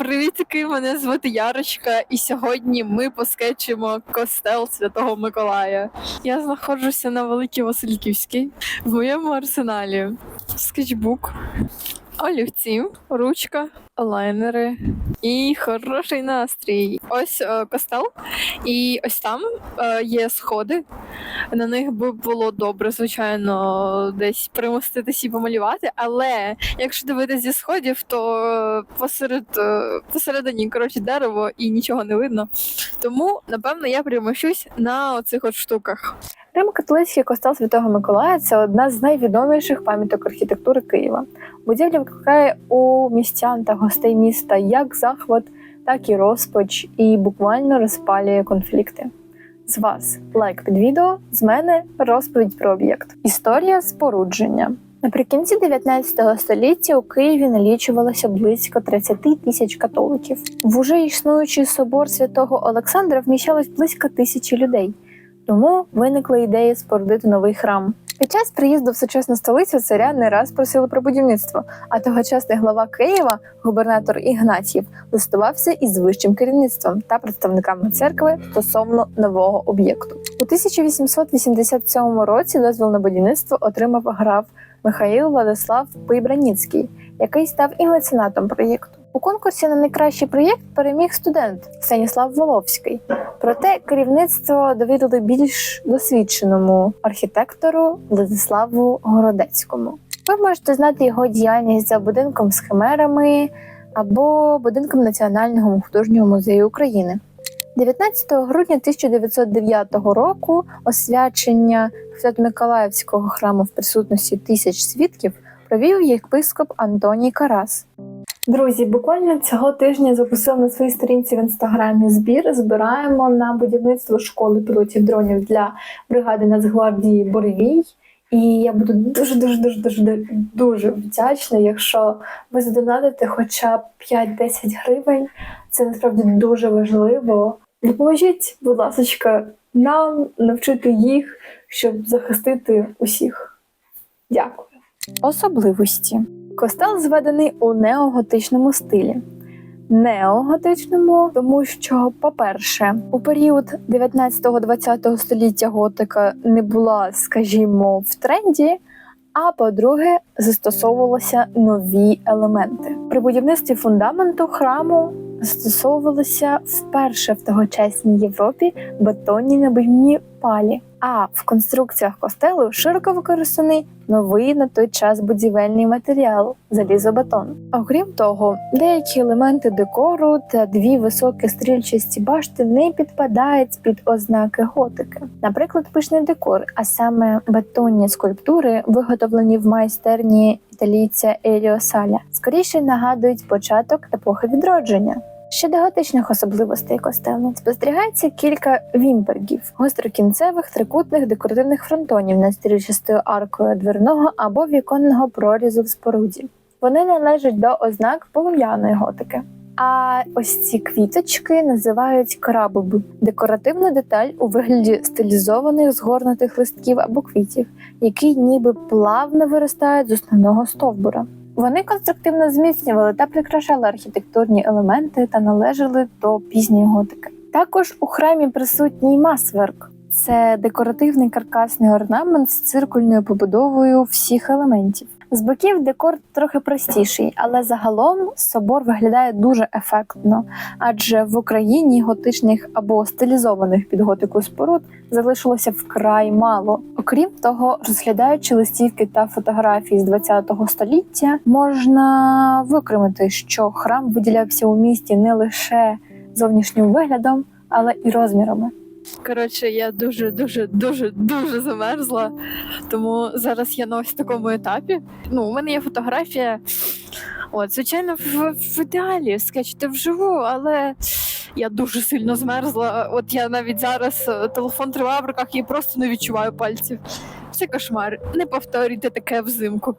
Привітки, мене звати Ярочка, і сьогодні ми поскечимо костел Святого Миколая. Я знаходжуся на Великій Васильківській. В моєму арсеналі скетчбук, олівці, ручка, лайнери і хороший настрій. Ось е, костел, і ось там е, є сходи. На них би було добре, звичайно, десь примоститись і помалювати. Але якщо дивитися зі сходів, то посеред е, посередині коротше дерево і нічого не видно. Тому напевно я примощусь на оцих от штуках. Римо-католицький костел Святого Миколая це одна з найвідоміших пам'яток архітектури Києва. Будівля викликає у містян та гостей міста як захват, так і розпач, і буквально розпалює конфлікти. З вас лайк під відео, з мене розповідь про об'єкт. Історія спорудження. Наприкінці 19 століття у Києві налічувалося близько 30 тисяч католиків. В уже існуючий собор святого Олександра вміщалось близько тисячі людей. Тому виникла ідея спорудити новий храм. Під час приїзду в сучасну столицю царя не раз просили про будівництво, а тогочасний глава Києва, губернатор Ігнатів, листувався із вищим керівництвом та представниками церкви стосовно нового об'єкту. У 1887 році дозвіл на будівництво отримав граф Михаїл Владислав Пейбраніцький, який став і меценатом проєкту. У конкурсі на найкращий проєкт переміг студент Станіслав Воловський. Проте керівництво довірили більш досвідченому архітектору Владиславу Городецькому. Ви можете знати його діяльність за будинком з химерами або будинком Національного художнього музею України. 19 грудня 1909 року освячення Свято-Миколаївського храму в присутності тисяч свідків провів єпископ Антоній Карас. Друзі, буквально цього тижня запустили на своїй сторінці в інстаграмі збір. Збираємо на будівництво школи пілотів дронів для бригади Нацгвардії Боревій. І я буду дуже дуже дуже дуже дуже вдячна, якщо ви задонатите хоча б 5-10 гривень. Це насправді дуже важливо. Допоможіть, будь ласка, нам навчити їх, щоб захистити усіх. Дякую. Особливості. Костел зведений у неоготичному стилі. Неоготичному, тому що, по-перше, у період 19-20 століття готика не була, скажімо, в тренді. А по-друге, застосовувалися нові елементи. При будівництві фундаменту храму застосовувалися вперше в тогочасній Європі бетонні набивні палі. А в конструкціях костелу широко використаний новий на той час будівельний матеріал залізобетон. Окрім того, деякі елементи декору та дві високі стрільчасті башти не підпадають під ознаки готики. Наприклад, пишний декор, а саме бетонні скульптури, виготовлені в майстерні італійця Еліо Саля, скоріше нагадують початок епохи відродження. Щодо готичних особливостей костелу спостерігається кілька вімбергів, гострокінцевих трикутних декоративних фронтонів над стрільчастою аркою дверного або віконного прорізу в споруді. Вони належать до ознак полум'яної готики. А ось ці квіточки називають крабоби – декоративна деталь у вигляді стилізованих згорнутих листків або квітів, які ніби плавно виростають з основного стовбура. Вони конструктивно зміцнювали та прикрашали архітектурні елементи та належали до пізньої готики. Також у храмі присутній масверк. Це декоративний каркасний орнамент з циркульною побудовою всіх елементів. З боків декор трохи простіший, але загалом собор виглядає дуже ефектно, адже в Україні готичних або стилізованих під готику споруд залишилося вкрай мало. Окрім того, розглядаючи листівки та фотографії з 20 століття, можна викремити, що храм виділявся у місті не лише зовнішнім виглядом, але і розмірами. Коротше, я дуже, дуже, дуже, дуже замерзла. Тому зараз я на ось такому етапі. Ну, у мене є фотографія. От, звичайно, в, в ідеалі скачати вживу, але я дуже сильно змерзла. От я навіть зараз е, телефон триває в руках і просто не відчуваю пальців. Це кошмар. Не повторюйте таке взимку.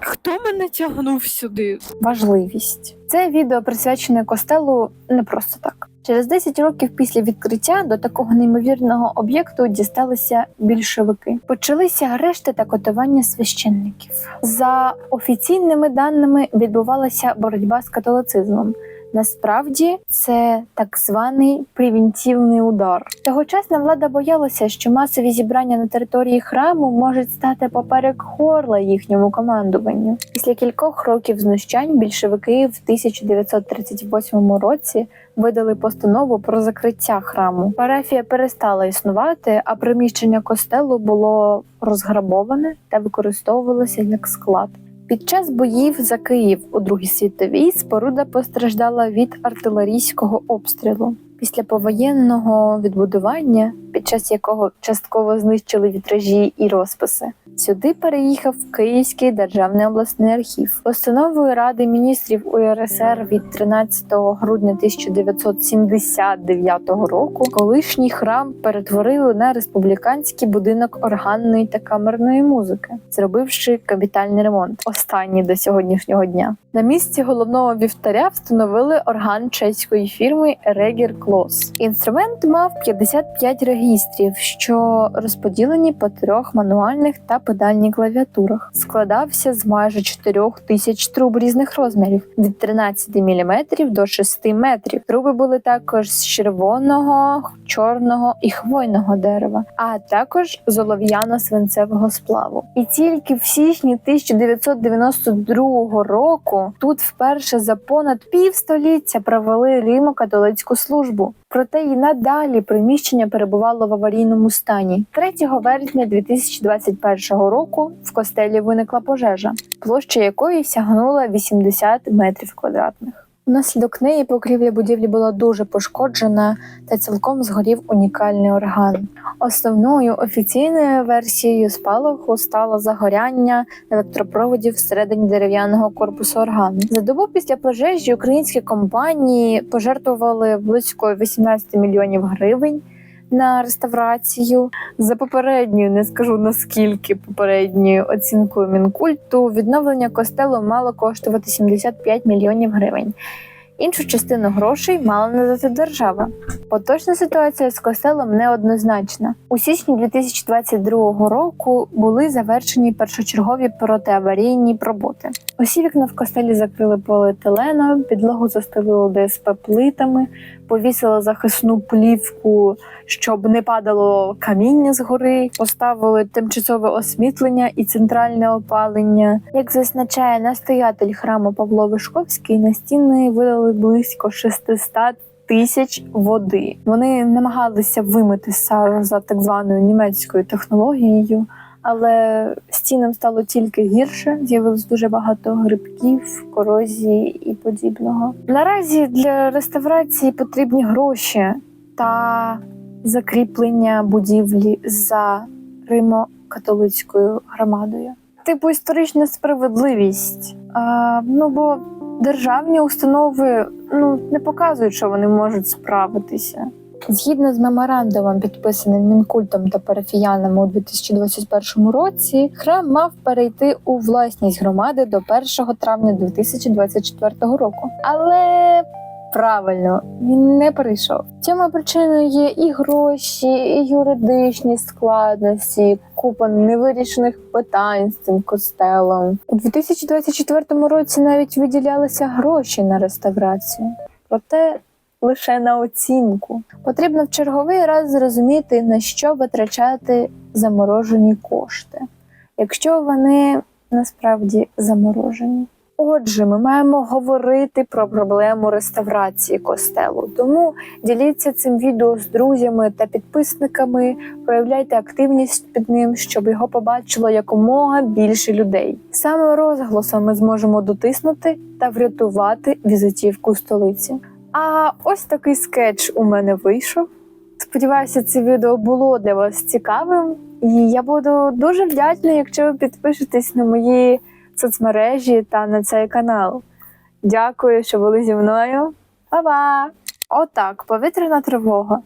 Хто мене тягнув сюди? Важливість це відео присвячене костелу не просто так. Через 10 років після відкриття до такого неймовірного об'єкту дісталися більшовики. Почалися арешти та катування священників. За офіційними даними відбувалася боротьба з католицизмом. Насправді це так званий превентивний удар. Тогочасна влада боялася, що масові зібрання на території храму можуть стати поперек горла їхньому командуванню. Після кількох років знущань більшовики в 1938 році видали постанову про закриття храму. Парафія перестала існувати, а приміщення костелу було розграбоване та використовувалося як склад. Під час боїв за Київ у Другій світовій споруда постраждала від артилерійського обстрілу. Після повоєнного відбудування, під час якого частково знищили вітражі і розписи, сюди переїхав Київський державний обласний архів. Постановою Ради міністрів УРСР від 13 грудня 1979 року колишній храм перетворили на республіканський будинок органної та камерної музики, зробивши капітальний ремонт, останній до сьогоднішнього дня. На місці головного вівтаря встановили орган чеської фірми Регір Клос. Інструмент мав 55 регістрів, що розподілені по трьох мануальних та педальні клавіатурах. Складався з майже 4 тисяч труб різних розмірів від 13 мм до 6 метрів. Труби були також з червоного, чорного і хвойного дерева, а також з олов'яно-свинцевого сплаву. І тільки в січні 1992 року тут вперше за понад півстоліття провели римо-католицьку службу. Проте і надалі приміщення перебувало в аварійному стані. 3 вересня 2021 року в костелі виникла пожежа, площа якої сягнула 80 метрів квадратних. Внаслідок неї покрівля будівлі була дуже пошкоджена та цілком згорів унікальний орган. Основною офіційною версією спалаху стало загоряння електропроводів всередині дерев'яного корпусу органу. За добу після пожежі українські компанії пожертвували близько 18 мільйонів гривень. На реставрацію за попередньою, не скажу наскільки попередньою оцінкою мінкульту, відновлення костелу мало коштувати 75 мільйонів гривень. Іншу частину грошей мала надати держава. Поточна ситуація з костелом неоднозначна. У січні 2022 року були завершені першочергові протиаварійні роботи. Усі вікна в костелі закрили поліетиленом, підлогу застелили ДСП плитами, повісили захисну плівку, щоб не падало каміння згори, поставили тимчасове освітлення і центральне опалення. Як зазначає настоятель храму Павло Вишковський, на стіни видали близько 600 тисяч води. Вони намагалися вимити сажу за так званою німецькою технологією. Але стінам стало тільки гірше, з'явилось дуже багато грибків, корозії і подібного. Наразі для реставрації потрібні гроші та закріплення будівлі за Римо-католицькою громадою. Типу історична справедливість. А, ну бо державні установи ну не показують, що вони можуть справитися. Згідно з меморандумом, підписаним мінкультом та парафіянами у 2021 році, храм мав перейти у власність громади до 1 травня 2024 року. Але правильно він не перейшов. Цьому причиною є і гроші, і юридичні складності, купа невирішених питань з цим костелом. У 2024 році навіть виділялися гроші на реставрацію. Проте лише на оцінку. Потрібно в черговий раз зрозуміти, на що витрачати заморожені кошти, якщо вони насправді заморожені. Отже, ми маємо говорити про проблему реставрації костелу. Тому діліться цим відео з друзями та підписниками, проявляйте активність під ним, щоб його побачило якомога більше людей. Саме розголосом ми зможемо дотиснути та врятувати візитівку столиці. А ось такий скетч у мене вийшов. Сподіваюся, це відео було для вас цікавим, і я буду дуже вдячна, якщо ви підпишетесь на мої соцмережі та на цей канал. Дякую, що були зі мною. Па-па! Отак, повітряна тривога.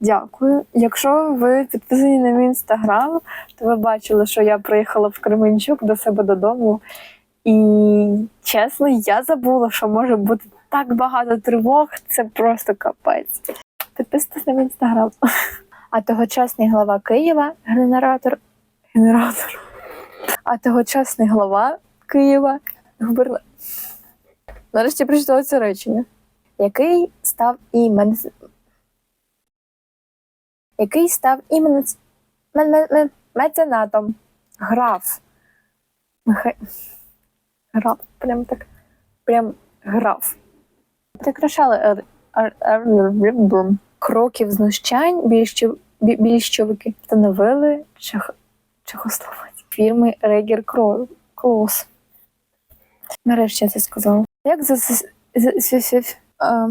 Дякую. Якщо ви підписані на мій інстаграм, то ви бачили, що я приїхала в Кременчук до себе додому. І чесно, я забула, що може бути так багато тривог. Це просто капець. Підписуйтесь на мій інстаграм. А тогочасний глава Києва, генератор, генератор. А тогочасний глава Києва, губернатор. Нарешті прочитала це речення. який став імен... який став імен... ме- ме- ме- меценатом. Граф. Граф. Прям так. Прям граф. Прикрашали ер- кроків знущань більшовики встановили чех... чехословацькі фірми Регер Клос. Нарешті я це сказала. Як за... е,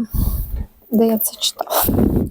Де я це читала?